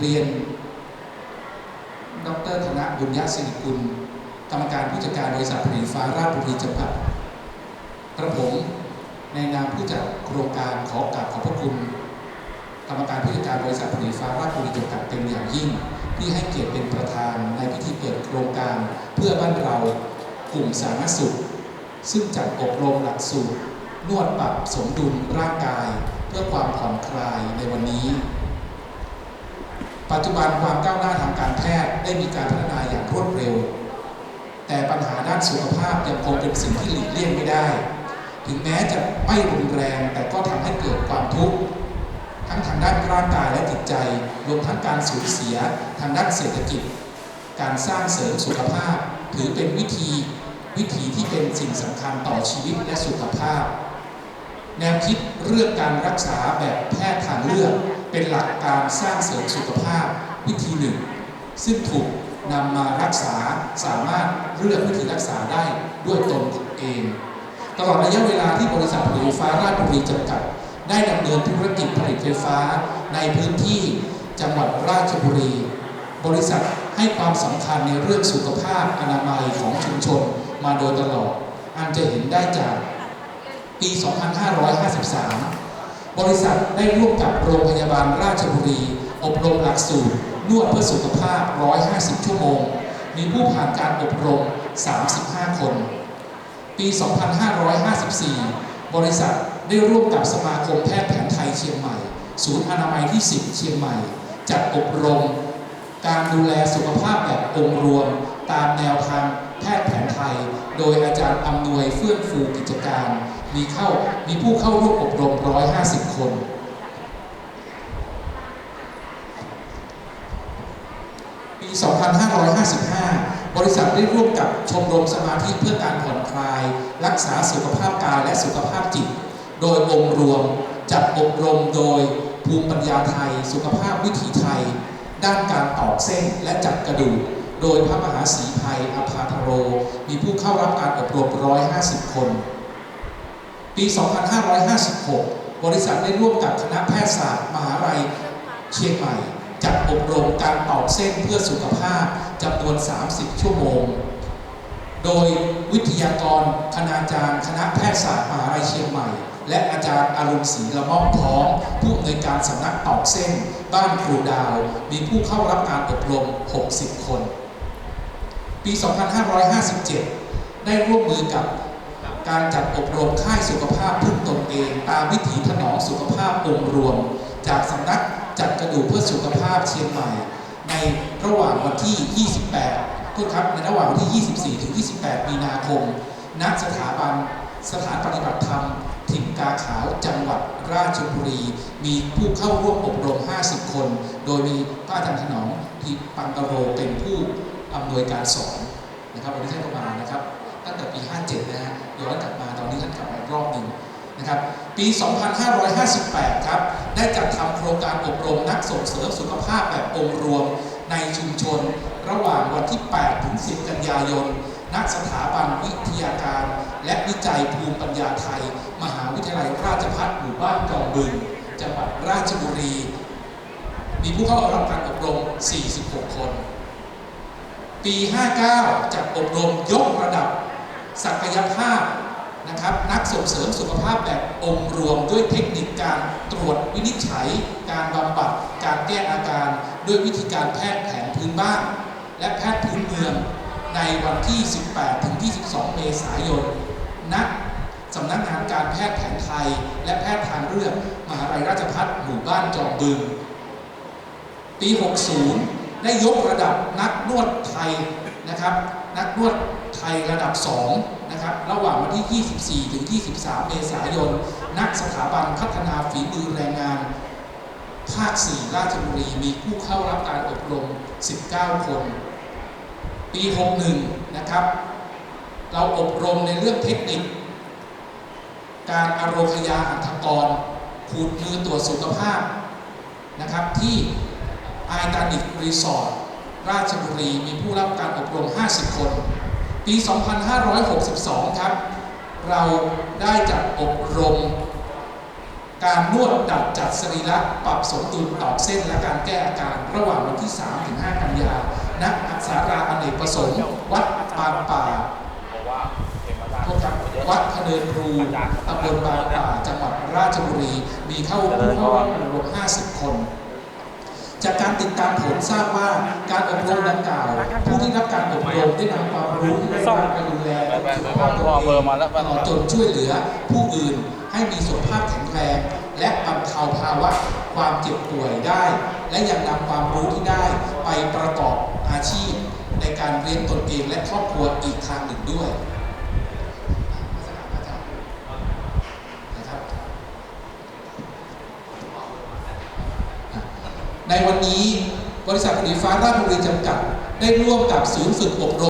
เรียน ดรธนบุญญศิริกุล กรรมการผู้จัดการบริษัทผลิตฟ้าราชบุรีจำกัดกระผมในนามผู้จัดโครงการขอกราบขอบพระคุณ กรรมการผู้จัดการบริษัทผลิตฟ้าราชบุรีจำกัดเป็นอย่างยิ่ง ที่ให้เกียรติเป็นประธานในพิธีเปิดโครงการเพื่อบ้านเรากลุ่มสาธารณสุข ซึ่งจัดอบรมหลักสูตรนวดปรับสมดุลร่างกาย เพื่อความผ่อนคลายในวันนี้ ปัจจุบันความก้าวหน้าทางการแพทย์ได้มีการพัฒนาอย่างรวดเร็ว แต่ปัญหาด้านสุขภาพยังคงเป็นสิ่งที่หลีกเลี่ยงไม่ได้ ถึงแม้จะไม่รุนแรงแต่ก็ทำให้เกิดความทุกข์ทั้งทางด้านร่างกายและจิตใจ รวมทั้งการสูญเสียทางด้านเศรษฐกิจ การสร้างเสริมสุขภาพ ถือเป็นวิธีวิธีที่เป็นสิ่งสำคัญต่อชีวิตและสุขภาพ แนวคิดเรื่องการรักษาแบบแพทย์ทางเลือก เป็นหลักการสร้างเสริมสุขภาพวิธีหนึ่ง ซึ่งถูกนำมารักษาสามารถเลือกวิธีรักษาได้ด้วยตนเอง ตลอดระยะเวลาที่บริษัทผลิตไฟฟ้าราชบุรีจำกัด ได้ดำเนินธุรกิจผลิตไฟฟ้าในพื้นที่จังหวัดราชบุรี บริษัทให้ความสำคัญในเรื่องสุขภาพอนามัยของชุมชนมาโดยตลอด อันจะเห็นได้จากปี 2553 บริษัทได้ร่วมกับโรงพยาบาลราชบุรี อบรมหลักสูตร นวดเพื่อสุขภาพ 150 ชั่วโมง มีผู้ผ่านการอบรม 35 คน ปี 2554 บริษัทได้ร่วมกับสมาคมแพทย์แผนไทยเชียงใหม่ ศูนย์อนามัยที่ 10 เชียงใหม่ จัดอบรม การดูแลสุขภาพแบบองค์รวมตามแนวทาง ไทย โดยอาจารย์อำนวยเฟื่องฟูกิจการ มีเข้ามีผู้เข้าร่วมอบรม 150 คนปี 2555 บริษัทได้ร่วมกับชมรมสมาธิเพื่อการผ่อนคลาย รักษาสุขภาพกายและสุขภาพจิต โดยองค์รวมจัดอบรมโดยภูมิปัญญาไทย สุขภาพวิถีไทย ด้านการตอกเส้นและจัดกระดูก โดยพระมหาศรีภัยอภาธโร มีผู้เข้ารับการอบรม 150 คน ปี 2556 บริษัทได้ร่วมกับคณะแพทยศาสตร์ มหาลัยเชียงใหม่ จัดอบรมการตอกเส้นเพื่อสุขภาพจำนวน 30 ชั่วโมง โดยวิทยากร คณาจารย์ คณะแพทยศาสตร์ มหาลัยเชียงใหม่ และอาจารย์อรุณศรีละม่อมท้อง ผู้อำนวยการสำนักตอกเส้น บ้านครูดาว มีผู้เข้ารับการอบรม 60 คน ปี 2557 ได้ร่วมมือกับการจัดอบรมค่ายสุขภาพพึ่งตนเอง ตามวิถีถนอมสุขภาพองค์รวม จากสำนักจัดกระดูกเพื่อสุขภาพเชียงใหม่ ในระหว่างวันที่ 28โทษครับในระหว่างวันที่ 24 ถึง 28 มีนาคม ณ สถาบันสถานปฏิบัติธรรมถิ่นกาขาวจังหวัดราชบุรี มีผู้เข้าร่วมอบรม 50 คน โดยมีพระอาจารย์ถนอมทิปังกโรเป็นผู้ อำนวยการสอนนะครับวันนี้ท่านก็มานะครับตั้งแต่ปี 57 นะฮะย้อนกลับมาตอนนี้ท่านกลับมาอีกรอบหนึ่งนะครับปี 2558 ครับ ได้จัดทำโครงการอบรมนักส่งเสริมสุขภาพแบบองค์รวมในชุมชน ระหว่างวันที่ 8 ถึง 10 กันยายนณสถาบันวิทยาการ และวิจัยภูมิปัญญาไทย มหาวิทยาลัยราชภัฏหมู่บ้านจอมบึงจังหวัดราชบุรี มีผู้เข้ารับการอบรม 46 คน ปี 59 จัดอบรมยกระดับ ศักยภาพนะครับนักส่งเสริมสุขภาพแบบองค์รวมด้วยเทคนิคการตรวจวินิจฉัย การบำบัด การแก้อาการ ด้วยวิธีการแพทย์แผนพื้นบ้าน และแพทย์พื้นเมืองในวันที่ 18 ถึง 22 เมษายนณสำนักงานการแพทย์แผนไทย และแพทย์ทางเลือกมหาลัยราชภัฏหมู่บ้านจอมบึง ปี 60 ได้ยกระดับนักนวดไทยนะครับ นักนวดไทยระดับ2นะครับระหว่างวันที่ 24 ถึง 23 เมษายน นักสถาบันพัฒนาฝีมือแรงงาน ภาค 4 ราชบุรี มีผู้เข้ารับการอบรม 19 คน ปี 61 นะครับ เราอบรมในเรื่องเทคนิค การอารมยาหัตถกรขูดมือตรวจสุขภาพนะครับที่ ไอตานิกรีสอร์ทราชบุรีมีผู้รับการอบรม 50 คน ปี 2562 ครับ เราได้จัดอบรม การนวดดัดจัดสรีระปรับสมดุลตอกเส้นและการแก้อาการระหว่างวันที่ 3-5 กันยาณอัสาราอเนกประสงค์ วัดบางป่าวัดพเนินพรูตำบลบางป่าจังหวัดราชบุรี มีเข้าผู้เข้าร่วมรวม50 คน จากการติดตามผลทราบว่าการอบรมดังกล่าว ผู้ที่รับการอบรมได้นำความรู้ที่ได้รับไปดูแลสุขภาพตนเองจนช่วยเหลือผู้อื่นให้มีสุขภาพแข็งแรง และบรรเทาภาวะความเจ็บป่วยได้ และยังนำความรู้ที่ได้ไปประกอบอาชีพ ในการเลี้ยงตนเองและครอบครัวอีกทางหนึ่งด้วยนะครับ ในวันนี้บริษัทผลิตฟ้าราชบุรีจำกัดได้ร่วมกับศูนย์ฝึกอบรม